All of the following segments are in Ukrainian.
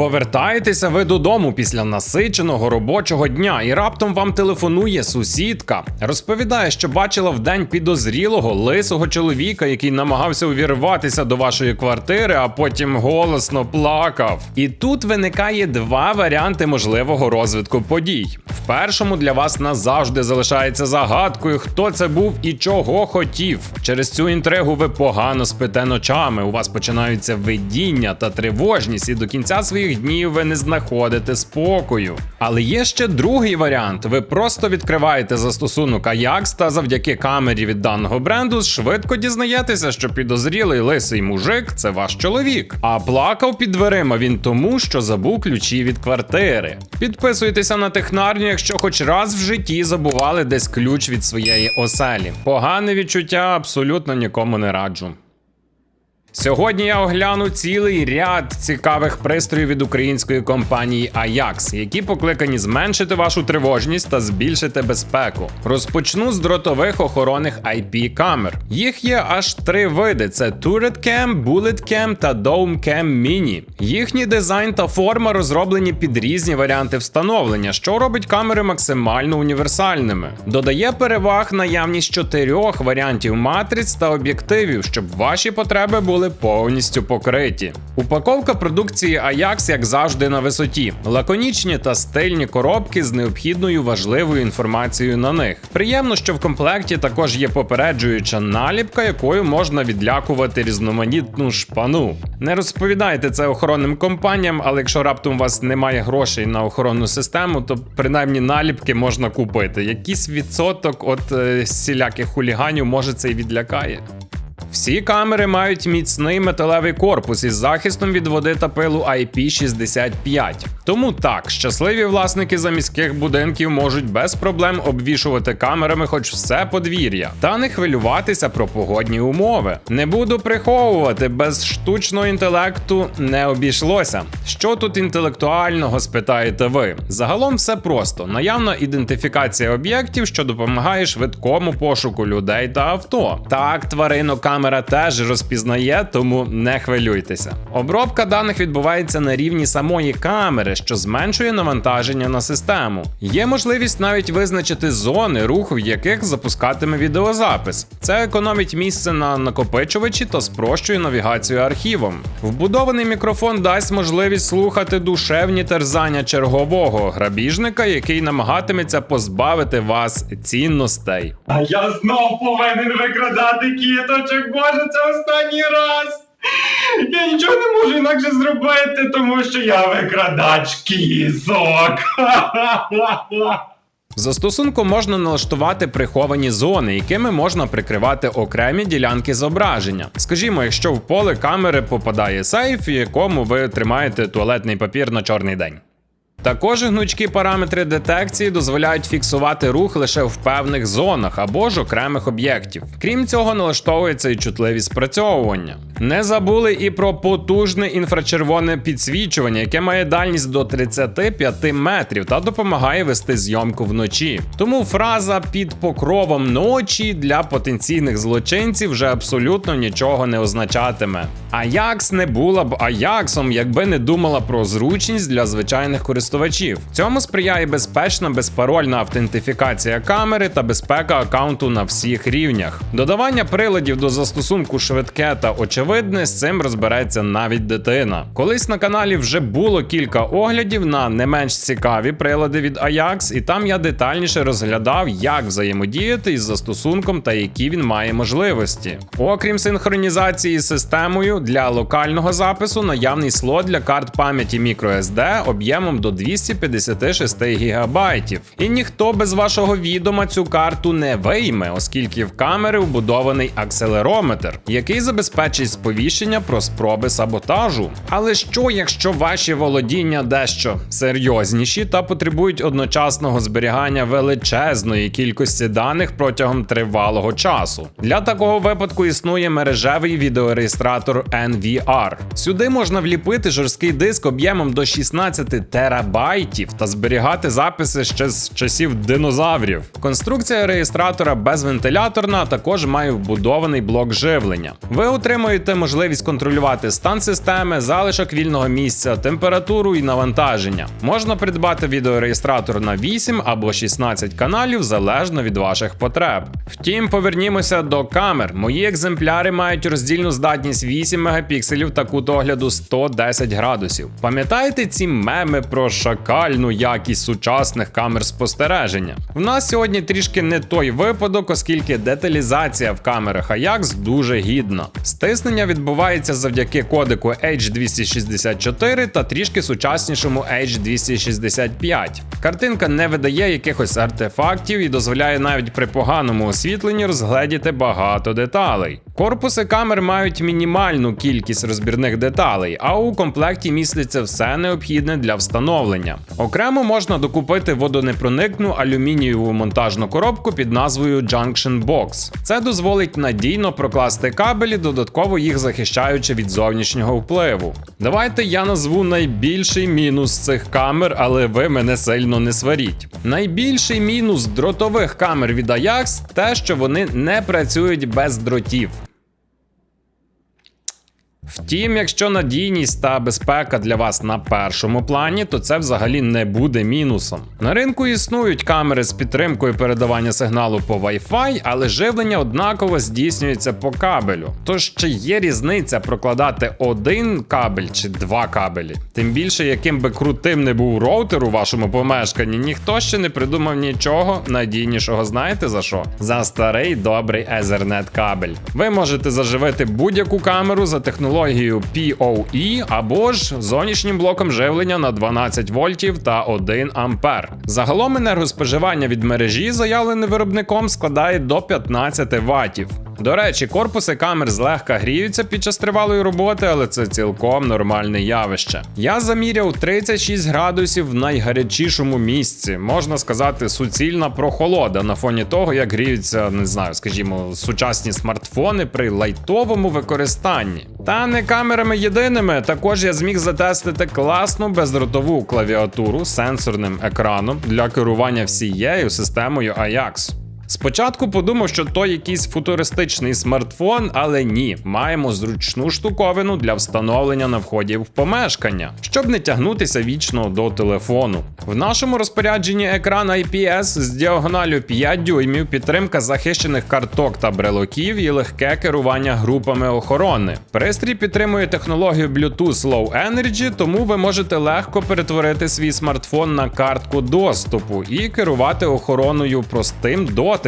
Повертаєтеся ви додому після насиченого робочого дня, і раптом вам телефонує сусідка. Розповідає, що бачила вдень підозрілого лисого чоловіка, який намагався увірватися до вашої квартири, а потім голосно плакав. І тут виникає два варіанти можливого розвитку подій. В першому для вас назавжди залишається загадкою, хто це був і чого хотів. Через цю інтригу ви погано спите ночами. У вас починаються видіння та тривожність, і до кінця своїх днів ви не знаходите спокою. Але є ще другий варіант: ви просто відкриваєте застосунок Ajax та завдяки камері від даного бренду швидко дізнаєтеся, що підозрілий лисий мужик це ваш чоловік. А плакав під дверима він тому, що забув ключі від квартири. Підписуйтеся на технарню, якщо хоч раз в житті забували десь ключ від своєї оселі. Погане відчуття абсолютно нікому не раджу. Сьогодні я огляну цілий ряд цікавих пристроїв від української компанії Ajax, які покликані зменшити вашу тривожність та збільшити безпеку. Розпочну з дротових охоронних IP камер. Їх є аж три види: це Turret Cam, Bullet Cam та Dome Cam Mini. Їхній дизайн та форма розроблені під різні варіанти встановлення, що робить камери максимально універсальними. Додає переваг наявність чотирьох варіантів матриць та об'єктивів, щоб ваші потреби були повністю покриті. Упаковка продукції Ajax, як завжди, на висоті. Лаконічні та стильні коробки з необхідною важливою інформацією на них. Приємно, що в комплекті також є попереджуюча наліпка, якою можна відлякувати різноманітну шпану. Не розповідайте це охоронним компаніям, але якщо раптом у вас немає грошей на охоронну систему, то принаймні наліпки можна купити. Якийсь відсоток от е, всіляких хуліганів може це і відлякає. Всі камери мають міцний металевий корпус із захистом від води та пилу IP65. Тому так, щасливі власники заміських будинків можуть без проблем обвішувати камерами хоч все подвір'я, та не хвилюватися про погодні умови. Не буду приховувати, без штучного інтелекту не обійшлося. Що тут інтелектуального, спитаєте ви? Загалом все просто: наявна ідентифікація об'єктів, що допомагає швидкому пошуку людей та авто. Так, тваринок камера теж розпізнає, тому не хвилюйтеся. Обробка даних відбувається на рівні самої камери, що зменшує навантаження на систему. Є можливість навіть визначити зони руху, в яких запускатиме відеозапис. Це економить місце на накопичувачі та спрощує навігацію архівом. Вбудований мікрофон дасть можливість слухати душевні терзання чергового грабіжника, який намагатиметься позбавити вас цінностей. А я знов повинен викрадати кіточок, боже, це останній раз. Я нічого не можу інакше зробити, тому що я викрадач кізок. В застосунку можна налаштувати приховані зони, якими можна прикривати окремі ділянки зображення. Скажімо, якщо в поле камери попадає сейф, в якому ви тримаєте туалетний папір на чорний день. Також гнучкі параметри детекції дозволяють фіксувати рух лише в певних зонах або ж окремих об'єктів. Крім цього, налаштовується і чутливість спрацьовування. Не забули і про потужне інфрачервоне підсвічування, яке має дальність до 35 метрів та допомагає вести зйомку вночі. Тому фраза під покровом ночі для потенційних злочинців вже абсолютно нічого не означатиме. Аякс не була б Аяксом, якби не думала про зручність для звичайних користувачів. Цьому сприяє безпечна безпарольна автентифікація камери та безпека аккаунту на всіх рівнях. Додавання приладів до застосунку швидке та очевидне з цим розбереться навіть дитина. Колись на каналі вже було кілька оглядів на не менш цікаві прилади від Ajax, і там я детальніше розглядав, як взаємодіяти із застосунком та які він має можливості. Окрім синхронізації з системою для локального запису, наявний слот для карт пам'яті microSD об'ємом до 256 ГБ. І ніхто без вашого відома цю карту не вийме, оскільки в камери вбудований акселерометр, який забезпечить сповіщення про спроби саботажу. Але що, якщо ваші володіння дещо серйозніші та потребують одночасного зберігання величезної кількості даних протягом тривалого часу? Для такого випадку існує мережевий відеореєстратор NVR. Сюди можна вліпити жорсткий диск об'ємом до 16 терабайт гігабайтів та зберігати записи ще з часів динозаврів. Конструкція реєстратора безвентиляторна, а також має вбудований блок живлення. Ви отримуєте можливість контролювати стан системи, залишок вільного місця, температуру і навантаження. Можна придбати відеореєстратор на 8 або 16 каналів залежно від ваших потреб. Втім, повернімося до камер. Мої екземпляри мають роздільну здатність 8 мегапікселів та кут огляду 110 градусів. Пам'ятаєте ці меми про шакальну якість сучасних камер спостереження? В нас сьогодні трішки не той випадок, оскільки деталізація в камерах Ajax дуже гідна. Стиснення відбувається завдяки кодеку H264 та трішки сучаснішому H265. Картинка не видає якихось артефактів і дозволяє навіть при поганому освітленні розгледіти багато деталей. Корпуси камер мають мінімальну кількість розбірних деталей, а у комплекті міститься все необхідне для встановлення. Окремо можна докупити водонепроникну алюмінієву монтажну коробку під назвою Junction Box. Це дозволить надійно прокласти кабелі, додатково їх захищаючи від зовнішнього впливу. Давайте я назву найбільший мінус цих камер, але ви мене сильно не сваріть. Найбільший мінус дротових камер від Ajax – те, що вони не працюють без дротів. Втім, якщо надійність та безпека для вас на першому плані, то це взагалі не буде мінусом. На ринку існують камери з підтримкою передавання сигналу по Wi-Fi, але живлення однаково здійснюється по кабелю. Тож чи є різниця прокладати один кабель чи два кабелі? Тим більше, яким би крутим не був роутер у вашому помешканні, ніхто ще не придумав нічого надійнішого. Знаєте за що? За старий добрий Ethernet кабель. Ви можете заживити будь-яку камеру за технологією PoE або ж зовнішнім блоком живлення на 12 вольтів та 1 ампер. Загалом енергоспоживання від мережі, заявлене виробником, складає до 15 ваттів. До речі, корпуси камер злегка гріються під час тривалої роботи, але це цілком нормальне явище. Я заміряв 36 градусів в найгарячішому місці. Можна сказати, суцільна прохолода на фоні того, як гріються, не знаю, скажімо, сучасні смартфони при лайтовому використанні. Та не камерами єдиними, також я зміг затестити класну бездротову клавіатуру з сенсорним екраном для керування всією системою Ajax. Спочатку подумав, що то якийсь футуристичний смартфон, але ні, маємо зручну штуковину для встановлення на вході в помешкання, щоб не тягнутися вічно до телефону. В нашому розпорядженні екран IPS з діагоналю 5 дюймів, підтримка захищених карток та брелоків і легке керування групами охорони. Пристрій підтримує технологію Bluetooth Low Energy, тому ви можете легко перетворити свій смартфон на картку доступу і керувати охороною простим дотиком.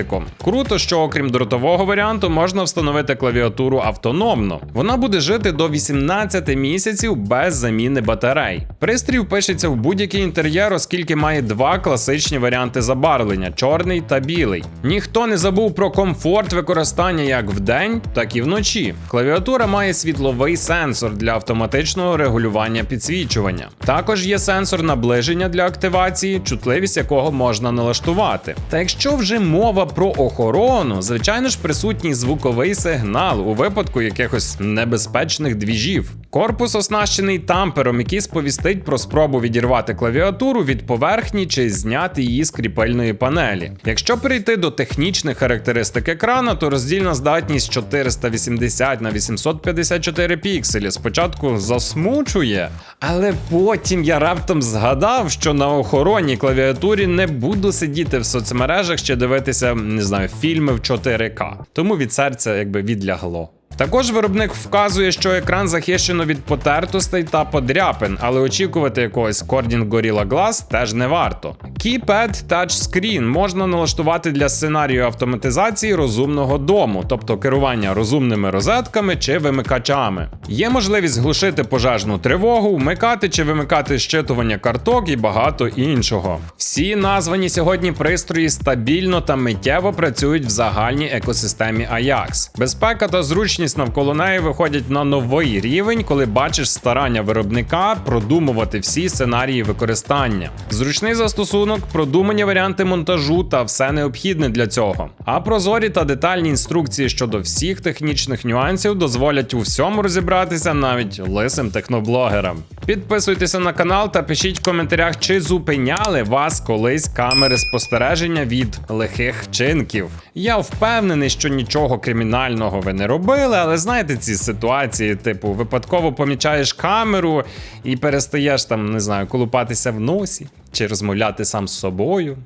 Круто, що окрім дротового варіанту можна встановити клавіатуру автономно. Вона буде жити до 18 місяців без заміни батарей. Пристрій впишеться в будь-який інтер'єр, оскільки має два класичні варіанти забарвлення чорний та білий. Ніхто не забув про комфорт використання як вдень, так і вночі. Клавіатура має світловий сенсор для автоматичного регулювання підсвічування. Також є сенсор наближення для активації, чутливість якого можна налаштувати. Та якщо вже мова про охорону, звичайно ж присутній звуковий сигнал у випадку якихось небезпечних двіжів. Корпус оснащений тампером, який сповістить про спробу відірвати клавіатуру від поверхні чи зняти її з кріпельної панелі. Якщо перейти до технічних характеристик екрана, то роздільна здатність 480 на 854 пікселі спочатку засмучує, але потім я раптом згадав, що на охоронній клавіатурі не буду сидіти в соцмережах чи дивитися, не знаю, фільми в 4К. Тому від серця якби відлягло. Також виробник вказує, що екран захищено від потертостей та подряпин, але очікувати якогось Corning Gorilla Glass теж не варто. Keypad Touchscreen можна налаштувати для сценарію автоматизації розумного дому, тобто керування розумними розетками чи вимикачами. Є можливість глушити пожежну тривогу, вмикати чи вимикати щитування карток і багато іншого. Всі названі сьогодні пристрої стабільно та миттєво працюють в загальній екосистемі Ajax. Безпека та зручність навколо неї виходять на новий рівень, коли бачиш старання виробника продумувати всі сценарії використання. Зручний застосунок продумані варіанти монтажу та все необхідне для цього. А прозорі та детальні інструкції щодо всіх технічних нюансів дозволять у всьому розібратися навіть лисим техноблогерам. Підписуйтеся на канал та пишіть в коментарях, чи зупиняли вас колись камери спостереження від лихих вчинків. Я впевнений, що нічого кримінального ви не робили, але знаєте ці ситуації, типу, випадково помічаєш камеру і перестаєш там, не знаю, колупатися в носі чи розмовляти сам з собою.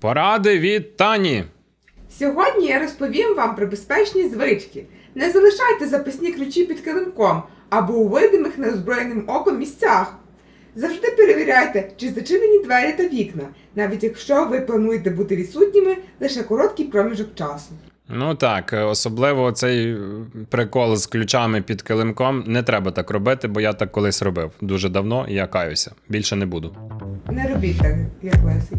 Поради від Тані. Сьогодні я розповім вам про безпечні звички. Не залишайте запасні ключі під килимком або у видимих неозброєним оком місцях. Завжди перевіряйте, чи зачинені двері та вікна, навіть якщо ви плануєте бути відсутніми лише короткий проміжок часу. Ну так, е, особливо цей е, прикол з ключами під килимком не треба так робити, бо я так колись робив дуже давно і я каюся. Більше не буду. Не робіть так, як Лесий.